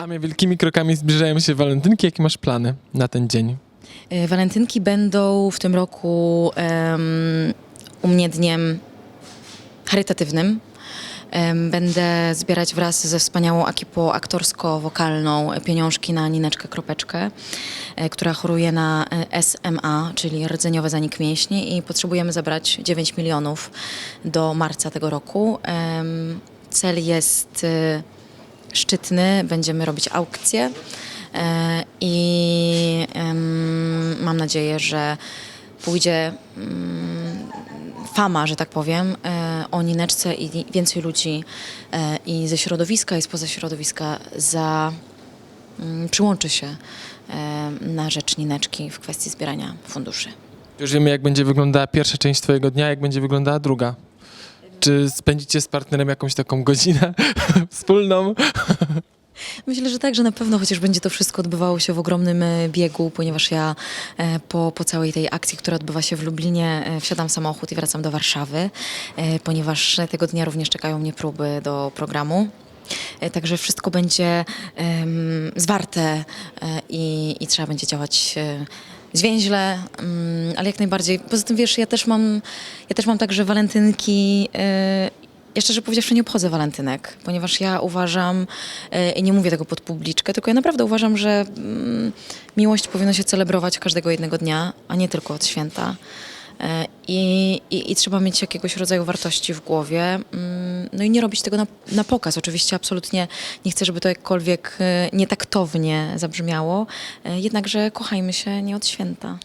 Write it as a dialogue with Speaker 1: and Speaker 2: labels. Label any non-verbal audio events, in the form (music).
Speaker 1: A my wielkimi krokami zbliżają się walentynki. Jakie masz plany na ten dzień?
Speaker 2: E, Walentynki będą w tym roku em, u mnie dniem charytatywnym. Em, Będę zbierać wraz ze wspaniałą ekipą aktorsko-wokalną pieniążki na Nineczkę Kropeczkę, e, która choruje na e, SMA, czyli rdzeniowy zanik mięśni i potrzebujemy zebrać 9 milionów do marca tego roku. Em, Cel jest szczytny, będziemy robić aukcję e, i mam nadzieję, że pójdzie mm, fama, że tak powiem, e, o Nineczce i więcej ludzi e, i ze środowiska i spoza środowiska za, mm, przyłączy się na rzecz Nineczki w kwestii zbierania funduszy.
Speaker 1: Już wiemy, jak będzie wyglądała pierwsza część twojego dnia, jak będzie wyglądała druga. Czy spędzicie z partnerem jakąś taką godzinę (laughs) wspólną?
Speaker 2: Myślę, że tak, że na pewno, chociaż będzie to wszystko odbywało się w ogromnym e, biegu, ponieważ ja e, po, po całej tej akcji, która odbywa się w Lublinie, e, wsiadam w samochód i wracam do Warszawy, ponieważ tego dnia również czekają mnie próby do programu. Także wszystko będzie em, zwarte i, i trzeba będzie działać e, zwięźle, mm, ale jak najbardziej. Poza tym wiesz, ja też mam, ja też mam tak, że walentynki. e, ja szczerze powiedziawszy nie obchodzę walentynek, ponieważ ja uważam, e, i nie mówię tego pod publiczkę, tylko ja naprawdę uważam, że mm, miłość powinno się celebrować każdego jednego dnia, a nie tylko od święta. E, I, i, I trzeba mieć jakiegoś rodzaju wartości w głowie. No i nie robić tego na, na pokaz. Oczywiście absolutnie nie chcę, żeby to jakkolwiek e, nietaktownie zabrzmiało, e, jednakże kochajmy się nie od święta.